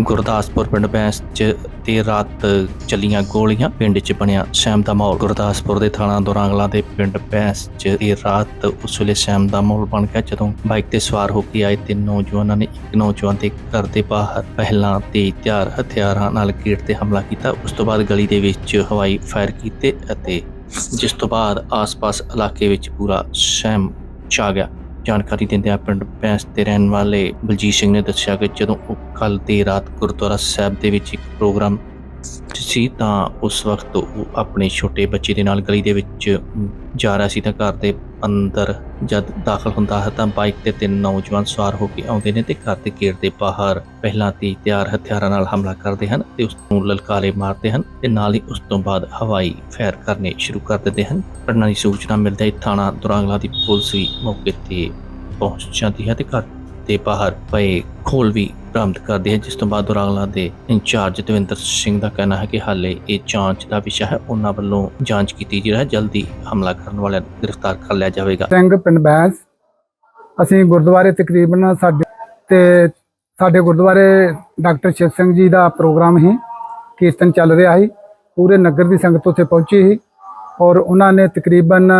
ਗੁਰਦਾਸਪੁਰ ਪਿੰਡ ਬੈਂਸ ਚ ਤੇ ਰਾਤ ਚੱਲੀਆਂ ਗੋਲੀਆਂ, ਪਿੰਡ ਚ ਬਣਿਆ ਸ਼ਾਮ ਦਾ ਮਾਹੌਲ। ਗੁਰਦਾਸਪੁਰ ਦੇ ਥਾਣਾ ਦੁਰਾਂਗਲਾ ਦੇ ਪਿੰਡ ਬੈਂਸ ਚ ਇਹ ਰਾਤ ਉਸ ਵੇਲੇ ਸ਼ਾਮ ਦਾ ਮਾਹੌਲ ਬਣ ਗਿਆ, ਜਦੋਂ ਬਾਈਕ ਤੇ ਸਵਾਰ ਹੋ ਕੇ ਆਏ ਤਿੰਨ ਨੌਜਵਾਨਾਂ ਨੇ ਇੱਕ ਨੌਜਵਾਨ ਦੇ ਘਰ ਦੇ ਬਾਹਰ ਪਹਿਲਾਂ ਤੇ ਤਿਆਰ ਹਥਿਆਰਾਂ ਨਾਲ ਗੇਟ ਤੇ ਹਮਲਾ ਕੀਤਾ। ਉਸ ਤੋਂ ਬਾਅਦ ਗਲੀ ਦੇ ਵਿੱਚ ਹਵਾਈ ਫਾਇਰ ਕੀਤੇ ਅਤੇ ਜਿਸ ਤੋਂ ਬਾਅਦ ਆਸ-ਪਾਸ ਇਲਾਕੇ ਵਿੱਚ ਪੂਰਾ ਸਹਿਮ ਛਾ ਗਿਆ। ਜਾਣਕਾਰੀ ਦਿੰਦਿਆਂ ਪਿੰਡ ਭੈਂਸ 'ਤੇ ਰਹਿਣ ਵਾਲੇ ਬਲਜੀਤ ਸਿੰਘ ਨੇ ਦੱਸਿਆ ਕਿ ਜਦੋਂ ਉਹ ਕੱਲ ਦੀ ਰਾਤ ਗੁਰਦੁਆਰਾ ਸਾਹਿਬ ਦੇ ਵਿੱਚ ਇੱਕ ਪ੍ਰੋਗਰਾਮ ਸੀ ਤਾਂ ਉਸ ਵਕਤ ਉਹ ਆਪਣੇ ਛੋਟੇ ਬੱਚੇ ਦੇ ਨਾਲ ਗਲੀ ਦੇ ਵਿੱਚ ਜਾ ਰਿਹਾ ਸੀ ਤਾਂ ਘਰ ਦੇ ਅੰਦਰ ਜਦ ਦਾਖਲ ਹੁੰਦਾ ਹੈ ਤਾਂ ਬਾਈਕ ਤੇ ਤਿੰਨ ਨੌਜਵਾਨ ਸਵਾਰ ਹੋ ਕੇ ਆਉਂਦੇ ਨੇ ਤੇ ਘਰ ਦੇ ਗੇਟ ਦੇ ਬਾਹਰ ਪਹਿਲਾਂ ਤੇ ਤਿਆਰ ਹਥਿਆਰਾਂ ਨਾਲ ਹਮਲਾ ਕਰਦੇ ਹਨ ਤੇ ਉਸ ਨੂੰ ਲਲਕਾਰੇ ਮਾਰਦੇ ਹਨ ਤੇ ਨਾਲ ਹੀ ਉਸ ਤੋਂ ਬਾਅਦ ਹਵਾਈ ਫਾਇਰ ਕਰਨੇ ਸ਼ੁਰੂ ਕਰ ਦਿੰਦੇ ਹਨ। ਘਟਨਾ ਦੀ ਸੂਚਨਾ ਮਿਲਦੇ ਹੀ ਥਾਣਾ ਦੁਰਾਂਗਲਾ ਦੀ ਪੁਲਿਸ ਵੀ ਮੌਕੇ ਤੇ ਪਹੁੰਚ ਜਾਂਦੀ ਹੈ ਤੇ ਘਰ ਦੇ ਬਾਹਰ ਪਏ ਖੋਲ ਵੀ ਬਰਾਮਦ ਕਰਦੇ ਹੈ, ਜਿਸ ਤੋਂ ਬਾਅਦ ਦੁਰਾਂਗਲਾ ਦੇ ਇੰਚਾਰਜ ਦਵਿੰਦਰ ਸਿੰਘ ਦਾ ਕਹਿਣਾ ਹੈ ਕਿ ਹਾਲੇ ਇਹ ਜਾਂਚ ਦਾ ਵਿਸ਼ਾ ਹੈ, ਉਹਨਾਂ ਵੱਲੋਂ ਜਾਂਚ ਕੀਤੀ ਜਾ ਰਹੀ ਹੈ, ਜਲਦੀ ਹਮਲਾ ਕਰਨ ਵਾਲਿਆਂ ਨੂੰ ਗ੍ਰਿਫਤਾਰ ਕਰ ਲਿਆ ਜਾਵੇਗਾ। ਸਿੰਘ ਪਿੰਡ ਬੈਂਸ, ਅਸੀਂ ਗੁਰਦੁਆਰੇ ਤਕਰੀਬਨ ਸਾਡੇ ਤੇ ਸਾਡੇ ਗੁਰਦੁਆਰੇ ਡਾਕਟਰ ਸ਼ਿਵ ਸਿੰਘ ਜੀ ਦਾ ਪ੍ਰੋਗਰਾਮ ਹੀ ਕੀਰਤਨ ਚੱਲ ਰਿਹਾ ਸੀ, ਪੂਰੇ ਨਗਰ ਦੀ ਸੰਗਤ ਉੱਥੇ ਪਹੁੰਚੀ ਸੀ ਔਰ ਉਹਨਾਂ ਨੇ ਤਕਰੀਬਨ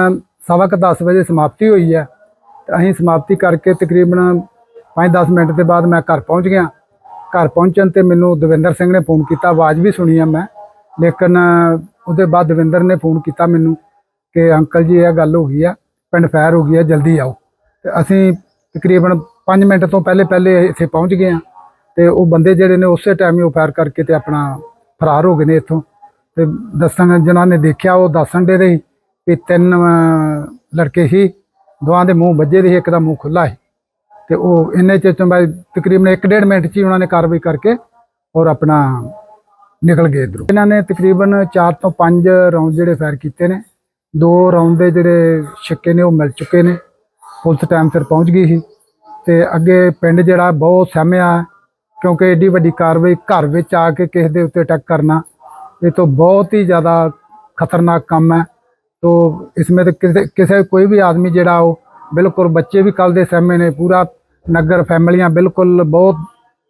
ਸਵਾ ਕੁ 10 ਵਜੇ ਸਮਾਪਤੀ ਹੋਈ ਹੈ। ਅਸੀਂ ਸਮਾਪਤੀ ਕਰਕੇ ਤਕਰੀਬਨ 5-10 ਮਿੰਟ ਦੇ ਬਾਅਦ ਮੈਂ ਘਰ ਪਹੁੰਚ ਗਿਆ। ਘਰ ਪਹੁੰਚਣ ਤੇ ਮੈਨੂੰ ਦਵਿੰਦਰ ਸਿੰਘ ਨੇ ਫੋਨ ਕੀਤਾ। ਆਵਾਜ਼ ਵੀ ਸੁਣੀ ਆ ਮੈਂ। ਲੇਕਿਨ ਉਹਦੇ ਬਾਅਦ ਦਵਿੰਦਰ ਨੇ ਫੋਨ ਕੀਤਾ ਮੈਨੂੰ ਕਿ ਅੰਕਲ ਜੀ, ਇਹ ਗੱਲ ਹੋ ਗਈ ਆ। ਪਿੰਡ ਫਾਇਰ ਹੋ ਗਈ ਆ, ਜਲਦੀ ਆਓ। ਤੇ ਅਸੀਂ ਤਕਰੀਬਨ 5 ਮਿੰਟ ਤੋਂ ਪਹਿਲੇ ਪਹਿਲੇ ਇੱਥੇ ਪਹੁੰਚ ਗਏ ਆ। ਤੇ ਉਹ ਬੰਦੇ ਜਿਹੜੇ ਨੇ ਉਸੇ ਟਾਈਮ ਹੀ ਉਹ ਫਾਇਰ ਕਰਕੇ ਤੇ ਆਪਣਾ ਫਰਾਰ ਹੋ ਗਏ ਨੇ ਇੱਥੋਂ। ਤੇ ਦੱਸਣ ਜਿਨ੍ਹਾਂ ਨੇ ਦੇਖਿਆ, ਉਹ ਦੱਸਣ ਦੇ ਰਹੀ ਵੀ ਤਿੰਨ ਲੜਕੇ ਸੀ। ਦੋਹਾਂ ਦੇ ਮੂੰਹ ਵੱਜੇ ਦੇ ਇੱਕ ਦਾ ਮੂੰਹ ਖੁੱਲਾ ਸੀ। ਤੇ ਉਹ ਇੰਨੇ ਚ ਤੋਂ ਬਾਅਦ ਤਕਰੀਬਨ 1.5 ਮਿੰਟ ਚ ਹੀ ਉਹਨਾਂ ਨੇ ਕਾਰਵਾਈ ਕਰਕੇ ਔਰ ਆਪਣਾ ਨਿਕਲ ਗਏ ਇਧਰੋਂ। ਇਹਨਾਂ ਨੇ ਤਕਰੀਬਨ 4 ਤੋਂ 5 ਰਾਉਂਡ ਜਿਹੜੇ ਫਾਇਰ ਕੀਤੇ ਨੇ। ਦੋ ਰਾਉਂਡ ਦੇ ਜਿਹੜੇ ਛੱਕੇ ਨੇ ਉਹ ਮਿਲ ਚੁੱਕੇ ਨੇ। ਪੁਲਿਸ ਟਾਈਮ ਸਿਰ ਪਹੁੰਚ ਗਈ ਸੀ। ਤੇ ਅੱਗੇ ਪਿੰਡ ਜਿਹੜਾ ਬਹੁਤ ਸਹਿਮਿਆ ਹੈ, ਕਿਉਂਕਿ ਏਡੀ ਵੱਡੀ ਕਾਰਵਾਈ ਘਰ ਵਿੱਚ ਆ ਕੇ ਕਿਸੇ ਦੇ ਉੱਤੇ ਅਟੈਕ ਕਰਨਾ ਇਹ ਤੋਂ ਬਹੁਤ ਹੀ ਜ਼ਿਆਦਾ ਖਤਰਨਾਕ ਕੰਮ ਹੈ। ਤੋ ਇਸमें तो ਕਿਸੇ ਕਿਸੇ ਕੋਈ ਵੀ ਆਦਮੀ ਜਿਹੜਾ ਉਹ ਬਿਲਕੁਲ ਬੱਚੇ ਵੀ ਕੱਲ ਦੇ ਸਹਿਮੇ ਨੇ ਪੂਰਾ ਨਗਰ ਫੈਮਲੀਆਂ ਬਿਲਕੁਲ ਬਹੁਤ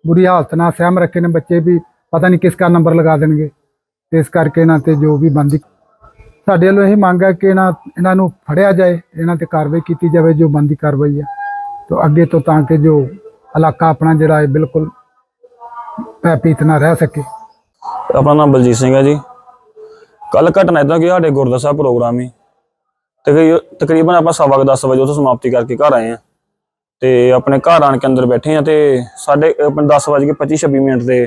ਬੁਰੀ ਹਾਲਤ ਨਾਲ ਸਹਿਮ ਰੱਖੇ ਨੇ ਬੱਚੇ ਵੀ, ਪਤਾ ਨਹੀਂ ਕਿਸ ਕਾ ਨੰਬਰ ਲਗਾ ਦੇਣਗੇ। ਤੇ ਇਸ ਕਰਕੇ ਇਹਨਾਂ ਤੇ ਜੋ ਵੀ ਬੰਦੀ ਸਾਡੇ ਵੱਲੋਂ ਇਹ ਮੰਗ ਹੈ ਕਿ ਇਹਨਾਂ ਇਹਨਾਂ ਨੂੰ ਫੜਿਆ ਜਾਏ, ਇਹਨਾਂ ਤੇ ਕਾਰਵਾਈ ਕੀਤੀ ਜਾਵੇ, ਜੋ ਬੰਦੀ ਕਾਰਵਾਈ ਹੈ। ਤੋ ਅੱਗੇ ਤੋਂ ਤਾਂ ਕਿ ਜੋ ਇਲਾਕਾ ਆਪਣਾ ਜਿਹੜਾ ਹੈ, ਬਿਲਕੁਲ ਭੈ ਨਾ ਰਹਿ ਸਕੇ। ਆਪਣਾ ਨਾਮ ਬਲਜੀਤ ਸਿੰਘ ਹੈ ਜੀ। ਕੱਲ ਘਟਨਾ ਇਦਾਂ ਕਿ ਸਾਡੇ ਗੁਰਦੁਆਰਾ ਸਾਹਿਬ ਪ੍ਰੋਗਰਾਮ ਹੀ। ਤਕਰੀਬਨ ਆਪਾਂ ਸਵਾ ਕੁ ਦਸ ਵਜੇ ਉੱਥੋਂ ਸਮਾਪਤੀ ਕਰਕੇ ਘਰ ਆਏ ਆ ਤੇ ਆਪਣੇ ਘਰ ਆਣ ਕੇ ਅੰਦਰ ਬੈਠੇ ਆ ਤੇ ਸਾਡੇ ਆਪਣੇ 10 ਵਜੇ ਕੇ 25 26 ਮਿੰਟ ਦੇ।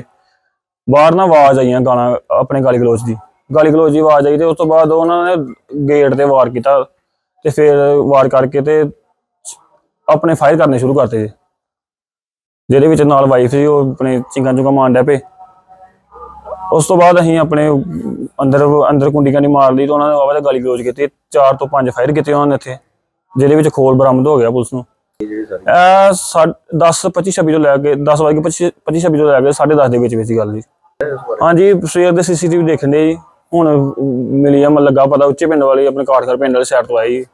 ਬਾਹਰ ਨਾ ਆਵਾਜ਼ ਆਈਆਂ ਗਾਣਾ ਆਪਣੇ ਗਾਲੀ ਗਲੋਚ ਦੀ। ਗਾਲੀ ਗਲੋਚ ਦੀ ਆਵਾਜ਼ ਆਈ ਤੇ ਉਸ ਤੋਂ ਬਾਅਦ ਉਹਨਾਂ ਨੇ ਗੇਟ ਤੇ ਵਾਰ ਕੀਤਾ ਤੇ ਫਿਰ ਵਾਰ ਕਰਕੇ ਤੇ ਆਪਣੇ ਫਾਇਰ ਕਰਨੇ ਸ਼ੁਰੂ ਕਰਤੇ। ਜੀ ਜਿਹਦੇ ਵਿੱਚ ਨਾਲ ਵਾਈਫ ਸੀ, ਉਹ ਆਪਣੇ ਚਿੰਗਾਂ ਚੁੰਗਾਂ ਮਾਰਨ ਡਿਆ ਪਏ। ਉਸ ਤੋਂ ਬਾਅਦ ਅਸੀਂ ਆਪਣੇ ਅੰਦਰ ਅੰਦਰ ਕੁੰਡੀ ਕਾਂਡੀ ਮਾਰ ਲਈ ਤੇ ਉਹਨਾਂ ਨੇ ਆਵਾਜ਼ ਗਾਲੀ ਗਲੋਚ ਕੀਤੀ। ਚਾਰ ਤੋਂ ਪੰਜ ਫਾਇਰ ਕੀਤੇ ਉਹਨਾਂ ਨੇ ਇੱਥੇ, ਜਿਹਦੇ ਵਿੱਚ ਖੋਲ ਬਰਾਮਦ ਹੋ ਗਿਆ ਪੁਲਿਸ ਨੂੰ। ਇਹ 10 25 26 ਤੋਂ ਲੈ ਕੇ 10 ਵਜੇ 25 25 26 ਤੋਂ ਲੈ ਕੇ 10:30 ਦੇ ਵਿੱਚ ਵਿੱਚ ਦੀ ਗੱਲ ਜੀ। ਹਾਂਜੀ ਸਵੇਰ ਦੇ ਸੀਸੀਟੀਵੀ ਦੇਖਣ ਦੇ ਜੀ। ਹੁਣ ਮਿਲੀ ਆ ਮਨ ਲੱਗਾ ਪਤਾ ਉੱਚੇ ਪਿੰਡ ਵਾਲੀ ਆਪਣੇ ਕਾਠਗੜ ਪਿੰਡ ਵਾਲੀ ਸਾਈਡ ਤੋਂ ਆਈ। ਜੀ।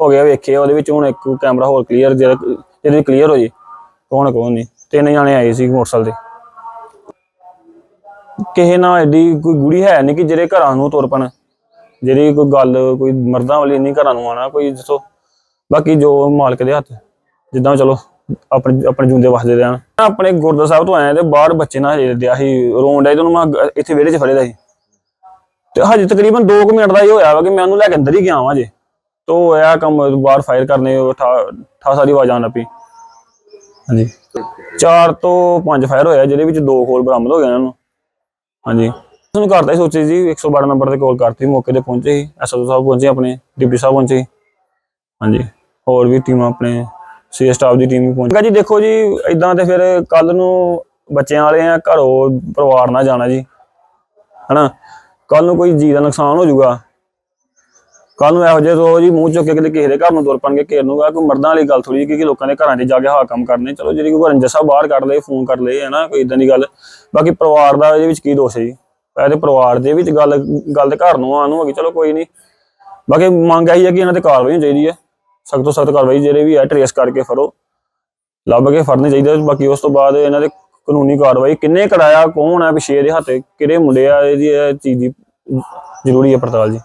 ਹੋ ਗਿਆ ਵੇਖੇ ਉਹਦੇ ਵਿੱਚ ਹੁਣ ਇੱਕ ਕੈਮਰਾ ਹੋਰ ਕਲੀਅਰ ਜਿਹਦੇ ਕਲੀਅਰ ਹੋ ਜੀ। ਕੌਣ ਕੌਣ ਨਹੀਂ। ਤਿੰਨ ਜਾਣੇ ਆਏ ਸੀ ਮੋਟਰਸਾਈਕਲ ਤੇ। ਕਿਸੇ ਨਾਲ ਐਡੀ ਕੋਈ ਗੁੜੀ ਹੈ ਨਹੀਂ ਕਿ ਜਿਹੜੇ ਘਰਾਂ ਨੂੰ ਤੁਰ ਪਣ। ਜਿਹੜੀ ਕੋਈ ਗੱਲ ਕੋਈ ਮਰਦਾਂ ਵਾਲੀ ਨਹੀਂ ਘਰਾਂ ਨੂੰ ਆਣਾ ਕੋਈ ਦੱਸੋ। ਬਾਕੀ ਜੋ ਮਾਲਕ ਦੇ ਹੱਥ। ਜਿੱਦਾਂ ਚਲੋ ਆਪਣੇ ਆਪਣੇ ਜੁੰਦੇ ਵਸਦੇ ਰਹਿਣ ਆਪਣੇ ਗੁਰਦੁਆਰਾ ਸਾਹਿਬ ਤੋਂ ਆਇਆ ਤੇ ਬਾਹਰ ਬੱਚੇ ਨਾਲ ਹਜੇ ਦਿਆ ਸੀ, ਰੋਣ ਡਿਆ ਤੇ ਉਹਨੂੰ ਮੈਂ ਅੱਗ- ਇੱਥੇ ਵਿਹੜੇ 'ਚ ਫੜੇ ਦਾ ਸੀ। ਤੇ ਹਜੇ ਤਕਰੀਬਨ 2 ਮਿੰਟ ਦਾ ਹੀ ਹੋਇਆ ਵਾ ਕਿ ਮੈਂ ਉਹਨੂੰ ਲੈ ਕੇ ਅੰਦਰ ਹੀ ਗਿਆ ਵਾਂ ਜੇ ਤੋ ਇਹ ਕੰਮ ਬਾਹਰ ਫਾਇਰ ਕਰਨੇ ਠਾ ਠਾ ਸਾਰੀ ਆਵਾਜ਼ ਆਉਣ ਲੱਪੀ ਹਾਂਜੀ। ਚਾਰ ਤੋਂ ਪੰਜ ਫਾਇਰ ਹੋਇਆ ਜਿਹਦੇ ਵਿੱਚ ਦੋ ਖੋਲ ਬਰਾਮਦ ਹੋ ਗਏ ਇਹਨਾਂ ਨੂੰ। ਹਾਂਜੀ। ਤੁਹਾਨੂੰ ਕਰਤਾ ਹੀ ਸੋਚੀ ਜੀ 112 ਨੰਬਰ ਤੇ ਕਾਲ ਕਰਤੀ, ਮੌਕੇ ਤੇ ਪਹੁੰਚੇ ਸੀ। ਐਸਓ ਸਾਹਿਬ ਪਹੁੰਚੇ, ਆਪਣੇ ਡਿਪਟੀ ਸਾਹਿਬ ਪਹੁੰਚੇ ਸੀ। ਹਾਂਜੀ। ਹੋਰ ਵੀ ਟੀਮਾਂ ਆਪਣੇ ਸੀ ਸਟਾਫ ਦੀ ਟੀਮ ਵੀ ਪਹੁੰਚ ਗਈ। ਜੀ ਦੇਖੋ ਜੀ ਇਦਾਂ ਤੇ ਫਿਰ ਕੱਲ ਨੂੰ ਬੱਚਿਆਂ ਵਾਲੇ ਆ, ਘਰੋਂ ਪਰਿਵਾਰ ਨਾਲ ਜਾਣਾ ਜੀ, ਹਨਾ? ਕੱਲ ਨੂੰ ਕੋਈ ਜੀ ਦਾ ਨੁਕਸਾਨ ਹੋ ਜਾਊਗਾ। ਕੱਲ ਨੂੰ ਇਹੋ ਜਿਹੇ ਰੋਜ਼ ਹੀ ਮੂੰਹ ਚੁੱਕ ਕੇ ਕਿਸੇ ਦੇ ਘਰ ਨੂੰ ਤੁਰ ਪਣਗੇ ਘੇਰ ਨੂੰ ਕੋਈ ਮਰਦਾਂ ਵਾਲੀ ਗੱਲ ਥੋੜੀ ਕਿ ਲੋਕਾਂ ਦੇ ਘਰਾਂ 'ਚ ਜਾ ਕੇ ਹਾਂ ਕੰਮ ਕਰਨੇ। ਚਲੋ ਜਿਹੜੀ ਕੋਈ ਰੰਜਸ ਸਾਹਿਬ ਬਾਹਰ ਕੱਢ ਲਏ, ਫੋਨ ਕਰ ਲਏ, ਹਨਾ? ਕੋਈ ਇਦਾਂ ਦੀ ਗੱਲ। ਬਾਕੀ ਪਰਿਵਾਰ ਦਾ ਇਹਦੇ ਵਿੱਚ ਕੀ ਦੋਸ਼ ਹੈ ਜੀ? ਇਹਦੇ ਪਰਿਵਾਰ ਦੇ ਵਿੱਚ ਗੱਲ ਗੱਲ ਦੇ ਘਰ ਨੂੰ ਆਉਣ ਨੂੰ ਹੋ ਗਈ ਚਲੋ ਕੋਈ ਨਹੀਂ। ਬਾਕੀ ਮੰਗ ਆਈ ਹੈ ਕਿ ਇਹਨਾਂ ਤੇ ਕਾਰਵਾਈ ਹੋਣੀ ਚਾਹੀਦੀ ਹੈ। ਸਖਤ ਤੋਂ ਸਖਤ ਕਾਰਵਾਈ ਜਿਹੜੇ ਵੀ ਹੈ ਟਰੇਸ ਕਰਕੇ ਫੜੋ। ਲੱਭ ਕੇ ਫੜਨੇ ਚਾਹੀਦੇ ਬਾਕੀ ਉਸ ਤੋਂ ਬਾਅਦ ਇਹਨਾਂ ਦੇ ਕਾਨੂੰਨੀ ਕਾਰਵਾਈ, ਕਿੰਨੇ ਕਰਾਇਆ, ਕੌਣ ਹੈ ਪਿਛੇ ਇਹਦੇ ਹੱਥ ਕਿਹੜੇ ਮੁੰਡੇ ਆ, ਇਹਦੀ ਇਹ ਚੀਜ਼ ਦੀ ਜ਼ਰੂਰੀ ਹੈ ਪੜਤਾਲ ਜੀ।